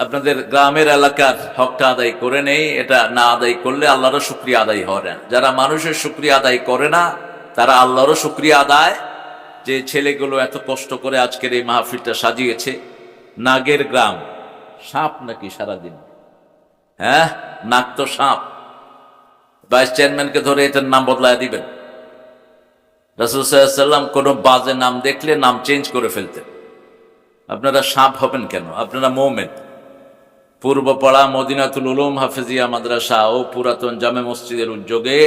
আপনাদের গ্রামের এলাকার হকটা আদায় করে নেই, এটা না আদায় করলে আল্লাহরও শুক্রিয়া আদায় হয় না। যারা মানুষের শুক্রিয়া আদায় করে না, তারা আল্লাহরও শুক্রিয়া আদায়। যে ছেলেগুলো এত কষ্ট করে আজকের এই মাহফিলটা সাজিয়েছে, নাগের গ্রাম, সাপ নাকি সারাদিন? হ্যাঁ নাক তো সাপ। ভাইস চেয়ারম্যানকে ধরে এটার নাম বদলায় দিবেন। রাসুল সাল্লাম কোনো বাজে নাম দেখলে নাম চেঞ্জ করে ফেলতেন। আপনারা সাপ হবেন কেন? আপনারা মৌমেন। পূর্বপাড়া মদিনাতুল উলুম হাফেজিয়া মাদ্রাসা ও পুরাতন জামে মসজিদের উদ্যোগে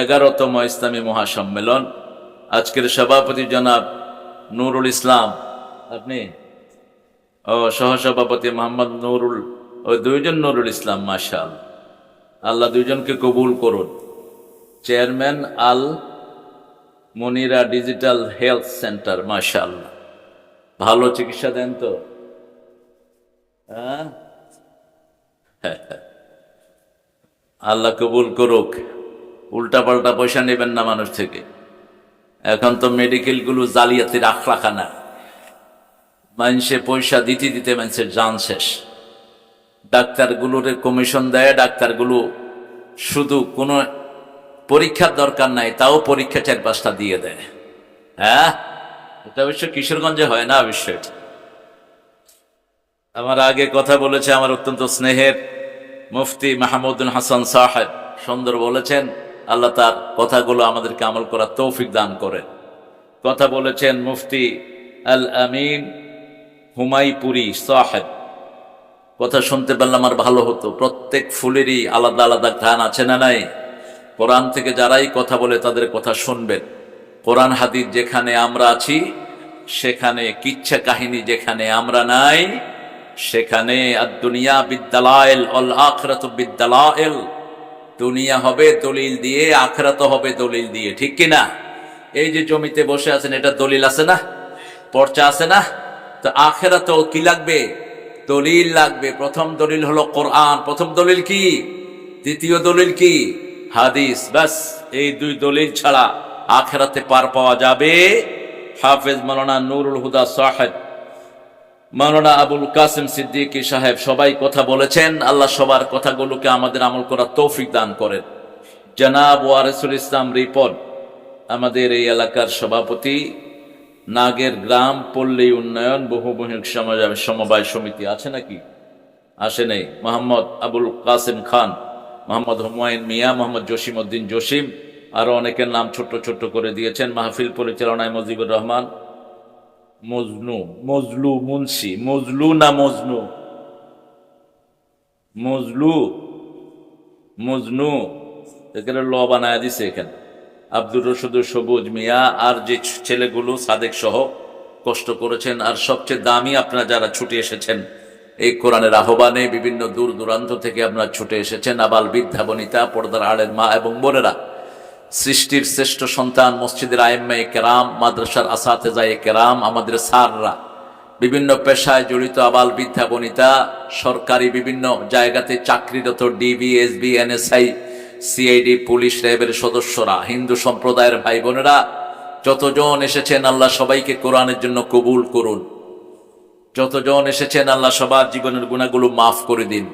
এগারোতম ইসলামী মহাসম্মেলন। আজকের সভাপতি জনাব নুরুল ইসলাম। আপনি? ও সহসভাপতি মোহাম্মদ নুরুল। ওই দুইজন নুরুল ইসলাম মাশাল আল্লাহ দুইজনকে কবুল করুন। Chairman Al Monira digital health centre মাশাল ভালো চিকিৎসা দেন তো। হ্যাঁ? আল্লাহ কবুল করুক। উল্টা পাল্টা পয়সা নেবেন না মানুষ থেকে। এখন তো মেডিকেলগুলো জালিয়াতির আখড়াখানা। মানুষে পয়সা দিতে দিতে মানুষের জান শেষ। ডাক্তারগুলোর কমিশন দেয়, ডাক্তারগুলো শুধু কোনো পরীক্ষার দরকার নাই, তাও পরীক্ষা চার পাঁচটা দিয়ে দেয়। হ্যাঁ? এটা অবশ্য কিশোরগঞ্জে হয় না অবশ্য এটা। আমার আগে কথা বলেছে আমার অত্যন্ত স্নেহের মুফতি মাহমুদুল হাসান সাহেব। সুন্দর বলেছেন, আল্লাহ তার কথাগুলো আমাদেরকে আমল করার তৌফিক দান করেন। কথা বলেছেন মুফতি আল আমিন হুমাইপুরি সাহেব। কথা শুনতে পারলে আমার ভালো হতো। প্রত্যেক ফুলেরই আলাদা আলাদা ঘ্রাণ আছে না নাই? কোরআন থেকে যারাই কথা বলে তাদের কথা শুনবেন। কোরআন হাদিস যেখানে আমরা আছি, সেখানে কিচ্ছা কাহিনী যেখানে আমরা নাই সেখানে দুনিয়া বিদ্যালয় অল আখরাত বিদ্যালয় দুনিয়া হবে দলিল দিয়ে আখরাত হবে দলিল দিয়ে, ঠিক কিনা? এই যে জমিতে বসে আছেন, এটা দলিল আছে না? পর্চা আছে না? তো আখেরাত কি লাগবে? দলিল লাগবে। প্রথম দলিল হলো কোরআন। প্রথম দলিল কি? দ্বিতীয় দলিল কি? হাদিস। ব্যাস, এই দুই দলিল ছাড়া আখেরাতে পার পাওয়া যাবে। হাফেজ মালানা নুরুল হুদা সাহেব। মাওলানা আবুল কাসিম সিদ্দিকী সাহেব সবাই কথা বলেছেন। আল্লাহ সবার কথাগুলোকে আমাদের আমল করার তৌফিক দান করেন। জনাব ওয়ারেসুল ইসলাম রিপন, আমাদের এই এলাকার সভাপতি, নাগের গ্রাম পল্লী উন্নয়ন বহুমুখিক সমাজ সমবায় সমিতি আছে নাকি? আসে নেই। মোহাম্মদ আবুল কাসিম খান, মোহাম্মদ হুমায়ুন মিয়া, মোহাম্মদ জসিম উদ্দিন জসিম, আরও অনেকের নাম ছোট্ট ছোট্ট করে দিয়েছেন। মাহফিল পরিচালনায় মজিবুর রহমান মজনু, মজলু মুন্সি, মজলু না মজনু? মজলু, মজনু। এখানে ল বানায় দিছে এখানে। আব্দুর রশিদ সবুজ মিয়া, আর যে ছেলেগুলো সাদেক সহ কষ্ট করেছেন, আর সবচেয়ে দামি আপনারা যারা ছুটে এসেছেন, এই কোরআনের আহ্বানে বিভিন্ন দূর দূরান্ত থেকে আপনারা ছুটে এসেছেন, আবাল বৃদ্ধা, বনিতা, পর্দার আড়ের মা এবং বোনেরা। সৃষ্টির শ্রেষ্ঠ সন্তান মসজিদের আইম্মা কেরাম, মাদ্রাসার আসাতেজায় কেরাম, আমাদের সাররা বিভিন্ন পেশায় জড়িত আবাল বৃদ্ধা বনিতা, সরকারি বিভিন্ন জায়গাতে চাকরিরত DB, SB, NSI, CID, police র্যাবের সদস্যরা, হিন্দু সম্প্রদায়ের ভাই বোনেরা যতজন এসেছেন আল্লাহ সবাইকে কোরআনের জন্য কবুল করুন। যতজন এসেছেন আল্লাহ সবার জীবনের গুণাগুলো মাফ করে দিন।